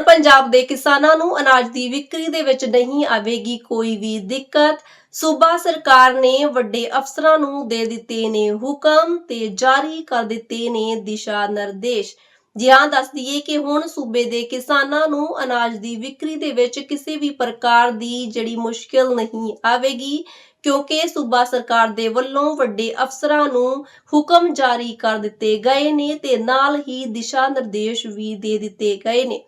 ਪੰਜਾਬ ਦੇ ਕਿਸਾਨਾਂ ਨੂੰ ਅਨਾਜ ਦੀ ਵਿਕਰੀ ਦੇ ਵਿੱਚ ਨਹੀਂ ਆਵੇਗੀ ਕੋਈ ਵੀ ਦਿੱਕਤ। ਸੂਬਾ ਸਰਕਾਰ ਨੇ ਵੱਡੇ ਅਫਸਰਾਂ ਨੂੰ ਦੇ ਦਿੱਤੇ ਨੇ ਹੁਕਮ ਤੇ ਜਾਰੀ ਕਰ ਦਿੱਤੇ ਨੇ ਦਿਸ਼ਾ ਨਿਰਦੇਸ਼। ਜੀ ਹਾਂ ਦੱਸ ਦਈਏ ਕਿ ਹੁਣ ਸੂਬੇ ਦੇ ਕਿਸਾਨਾਂ ਨੂੰ ਅਨਾਜ ਦੀ ਵਿਕਰੀ ਦੇ ਵਿੱਚ ਕਿਸੇ ਵੀ ਪ੍ਰਕਾਰ ਦੀ ਜਿਹੜੀ ਮੁਸ਼ਕਿਲ ਨਹੀਂ ਆਵੇਗੀ, ਕਿਉਂਕਿ ਸੂਬਾ ਸਰਕਾਰ ਦੇ ਵੱਲੋਂ ਵੱਡੇ ਅਫਸਰਾਂ ਨੂੰ ਹੁਕਮ ਜਾਰੀ ਕਰ ਦਿੱਤੇ ਗਏ ਨੇ ਤੇ ਨਾਲ ਹੀ ਦਿਸ਼ਾ ਨਿਰਦੇਸ਼ ਵੀ ਦੇ ਦਿੱਤੇ ਗਏ ਨੇ।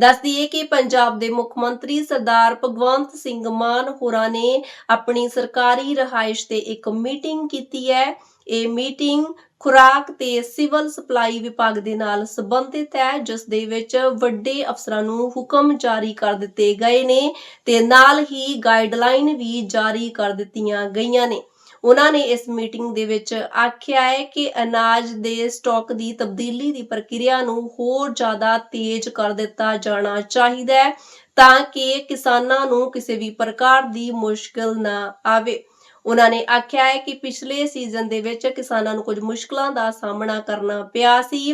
ਦੱਸ ਦਈਏ ਕਿ ਪੰਜਾਬ ਦੇ ਮੁੱਖ ਮੰਤਰੀ ਸਰਦਾਰ ਭਗਵੰਤ ਸਿੰਘ ਮਾਨ ਹੋਰਾਂ ਨੇ ਆਪਣੀ ਸਰਕਾਰੀ ਰਹਾਇਸ਼ ਤੇ ਇੱਕ ਮੀਟਿੰਗ ਕੀਤੀ ਹੈ। ਇਹ ਮੀਟਿੰਗ ਖੁਰਾਕ ਤੇ ਸਿਵਲ ਸਪਲਾਈ ਵਿਭਾਗ ਦੇ ਨਾਲ ਸੰਬੰਧਿਤ ਹੈ, ਜਿਸ ਦੇ ਵਿੱਚ ਵੱਡੇ ਅਫਸਰਾਂ ਨੂੰ ਹੁਕਮ ਜਾਰੀ ਕਰ ਦਿੱਤੇ ਗਏ ਨੇ ਤੇ ਨਾਲ ਹੀ ਗਾਈਡਲਾਈਨ ਵੀ ਜਾਰੀ ਕਰ ਦਿੱਤੀਆਂ ਗਈਆਂ ਨੇ। ਉਹਨਾਂ ਨੇ ਇਸ ਮੀਟਿੰਗ ਦੇ ਵਿੱਚ ਆਖਿਆ ਹੈ ਕਿ ਅਨਾਜ ਦੇ ਸਟਾਕ ਦੀ ਤਬਦੀਲੀ ਦੀ ਪ੍ਰਕਿਰਿਆ ਨੂੰ ਹੋਰ ਜ਼ਿਆਦਾ ਤੇਜ਼ ਕਰ ਦਿੱਤਾ ਜਾਣਾ ਚਾਹੀਦਾ ਹੈ ਤਾਂ ਕਿ ਕਿਸਾਨਾਂ ਨੂੰ ਕਿਸੇ ਵੀ ਪ੍ਰਕਾਰ ਦੀ ਮੁਸ਼ਕਲ ਨਾ ਆਵੇ। ਉਹਨਾਂ ਨੇ ਆਖਿਆ ਹੈ ਕਿ ਪਿਛਲੇ ਸੀਜ਼ਨ ਦੇ ਵਿੱਚ ਕਿਸਾਨਾਂ ਨੂੰ ਕੁਝ ਮੁਸ਼ਕਲਾਂ ਦਾ ਸਾਹਮਣਾ ਕਰਨਾ ਪਿਆ ਸੀ।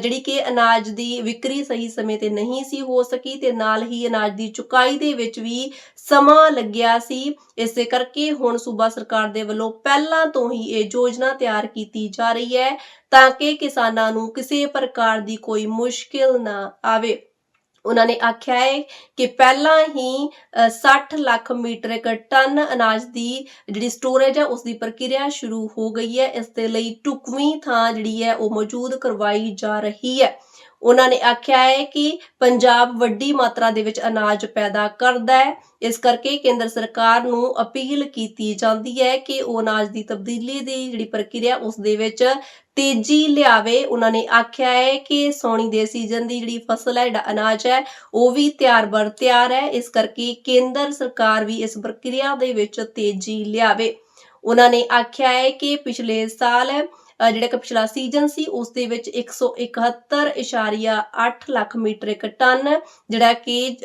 ਜਿਹੜੀ ਕਿ ਅਨਾਜ ਦੀ ਵਿਕਰੀ ਸਹੀ ਸਮੇਂ ਤੇ ਨਹੀਂ ਸੀ ਹੋ ਸਕੀ ਤੇ ਨਾਲ ਹੀ ਅਨਾਜ ਦੀ ਚੁਕਾਈ ਦੇ ਵਿੱਚ ਵੀ ਸਮਾਂ ਲੱਗਿਆ ਸੀ। ਇਸੇ ਕਰਕੇ ਹੁਣ ਸੂਬਾ ਸਰਕਾਰ ਦੇ ਵੱਲੋਂ ਪਹਿਲਾਂ ਤੋਂ ਹੀ ਇਹ ਯੋਜਨਾ ਤਿਆਰ ਕੀਤੀ ਜਾ ਰਹੀ ਹੈ ਤਾਂ ਕਿ ਕਿਸਾਨਾਂ ਨੂੰ ਕਿਸੇ ਪ੍ਰਕਾਰ ਦੀ ਕੋਈ ਮੁਸ਼ਕਿਲ ਨਾ ਆਵੇ। ਉਹਨਾਂ ਨੇ ਆਖਿਆ ਹੈ ਕਿ ਪਹਿਲਾਂ ਹੀ ਅ, 60 ਲੱਖ ਮੀਟਰਿਕ ਟਨ ਅਨਾਜ ਦੀ ਜਿਹੜੀ ਸਟੋਰੇਜ ਹੈ ਉਸ ਦੀ ਪ੍ਰਕਿਰਿਆ ਸ਼ੁਰੂ ਹੋ ਗਈ ਹੈ। ਇਸ ਦੇ ਲਈ ਟੁਕਵੀਂ ਥਾਂ ਜਿਹੜੀ ਹੈ ਉਹ ਮੌਜੂਦ ਕਰਵਾਈ ਜਾ ਰਹੀ ਹੈ। ਉਹਨਾਂ ਨੇ ਆਖਿਆ ਹੈ ਕਿ ਪੰਜਾਬ ਵੱਡੀ ਮਾਤਰਾ ਦੇ ਵਿੱਚ ਅਨਾਜ ਪੈਦਾ ਕਰਦਾ ਹੈ। ਇਸ ਕਰਕੇ ਕੇਂਦਰ ਸਰਕਾਰ ਨੂੰ ਅਪੀਲ ਕੀਤੀ ਜਾਂਦੀ ਹੈ ਕਿ ਉਹ ਅਨਾਜ ਦੀ ਤਬਦੀਲੀ ਦੀ ਜਿਹੜੀ ਪ੍ਰਕਿਰਿਆ ਉਸ ਦੇ ਵਿੱਚ ਤੇਜ਼ੀ ਲਿਆਵੇ। ਉਹਨਾਂ ਨੇ ਆਖਿਆ ਹੈ ਕਿ ਸੌਣੀ ਦੇ ਸੀਜ਼ਨ ਦੀ ਜਿਹੜੀ ਫਸਲ ਹੈ, ਜਿਹੜਾ ਅਨਾਜ ਹੈ, ਉਹ ਵੀ ਤਿਆਰ ਬਰ ਤਿਆਰ ਹੈ। ਇਸ ਕਰਕੇ ਕੇਂਦਰ ਸਰਕਾਰ ਵੀ ਇਸ ਪ੍ਰਕਿਰਿਆ ਦੇ ਵਿੱਚ ਤੇਜ਼ੀ ਲਿਆਵੇ। ਉਹਨਾਂ ਨੇ ਆਖਿਆ ਹੈ ਕਿ ਪਿਛਲੇ ਸਾਲ ਜਿਹੜਾ ਕਿ ਪਿਛਲਾ ਸੀਜ਼ਨ ਸੀ ਉਸ ਦੇ ਵਿੱਚ 171.8 ਲੱਖ ਮੀਟ੍ਰਿਕ ਟਨ ਜਿਹੜਾ ਕਿ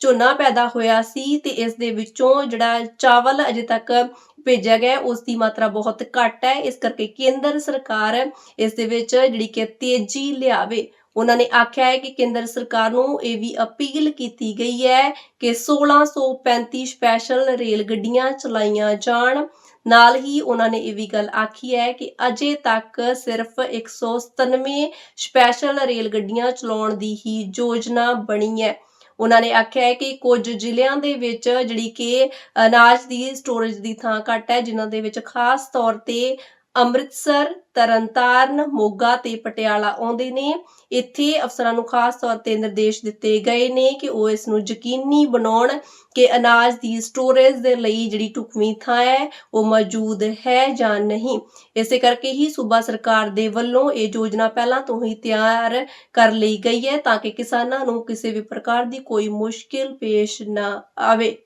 ਝੋਨਾ ਪੈਦਾ ਹੋਇਆ ਸੀ ਤੇ ਇਸ ਦੇ ਵਿੱਚੋਂ ਜਿਹੜਾ ਚਾਵਲ ਅਜੇ ਤੱਕ ਭੇਜਿਆ ਗਿਆ ਹੈ, ਉਸ ਦੀ ਮਾਤਰਾ ਬਹੁਤ ਘੱਟ ਹੈ। ਇਸ ਕਰਕੇ ਕੇਂਦਰ ਸਰਕਾਰ ਇਸ ਦੇ ਵਿੱਚ ਜਿਹੜੀ ਕਿ ਤੇਜ਼ੀ ਲਿਆਵੇ। ਉਹਨਾਂ ਨੇ ਆਖਿਆ ਹੈ ਕਿ ਕੇਂਦਰ ਸਰਕਾਰ ਨੂੰ ਇਹ ਵੀ ਅਪੀਲ ਕੀਤੀ ਗਈ ਹੈ ਕਿ 1635 ਸਪੈਸ਼ਲ ਰੇਲ ਗੱਡੀਆਂ ਚਲਾਈਆਂ ਜਾਣ। ਨਾਲ ਹੀ ਉਹਨਾਂ ਨੇ ਇਹ ਵੀ ਗੱਲ ਆਖੀ ਹੈ ਕਿ ਅਜੇ ਤੱਕ ਸਿਰਫ 197 ਸਪੈਸ਼ਲ ਰੇਲ ਗੱਡੀਆਂ ਚਲਾਉਣ ਦੀ ਹੀ ਯੋਜਨਾ ਬਣੀ ਹੈ। ਉਹਨਾਂ ਨੇ ਆਖਿਆ ਹੈ ਕਿ ਕੁਝ ਜ਼ਿਲ੍ਹਿਆਂ ਦੇ ਵਿੱਚ ਜਿਹੜੀ ਕਿ ਅਨਾਜ ਦੀ ਸਟੋਰੇਜ ਦੀ ਥਾਂ ਘੱਟ ਹੈ, ਜਿਨ੍ਹਾਂ ਦੇ ਵਿੱਚ ਖਾਸ ਤੌਰ ਤੇ ਅੰਮ੍ਰਿਤਸਰ, ਤਰਨਤਾਰਨ, ਮੋਗਾ ਤੇ ਪਟਿਆਲਾ ਆਉਂਦੇ ਨੇ। ਇੱਥੇ ਅਫਸਰਾਂ ਨੂੰ ਖਾਸ ਤੌਰ ਤੇ ਨਿਰਦੇਸ਼ ਦਿੱਤੇ ਗਏ ਨੇ ਕਿ ਉਹ ਇਸ ਨੂੰ ਯਕੀਨੀ ਬਣਾਉਣ ਕਿ ਅਨਾਜ ਦੀ ਸਟੋਰੇਜ ਦੇ ਲਈ ਜਿਹੜੀ ਢੁਕਵੀਂ ਥਾਂ ਹੈ, ਉਹ ਮੌਜੂਦ ਹੈ ਜਾਂ ਨਹੀਂ। ਇਸੇ ਕਰਕੇ ਹੀ ਸੂਬਾ ਸਰਕਾਰ ਦੇ ਵੱਲੋਂ ਇਹ ਯੋਜਨਾ ਪਹਿਲਾਂ ਤੋਂ ਹੀ ਤਿਆਰ ਕਰ ਲਈ ਗਈ ਹੈ ਤਾਂ ਕਿ ਕਿਸਾਨਾਂ ਨੂੰ ਕਿਸੇ ਵੀ ਪ੍ਰਕਾਰ ਦੀ ਕੋਈ ਮੁਸ਼ਕਿਲ ਪੇਸ਼ ਨਾ ਆਵੇ।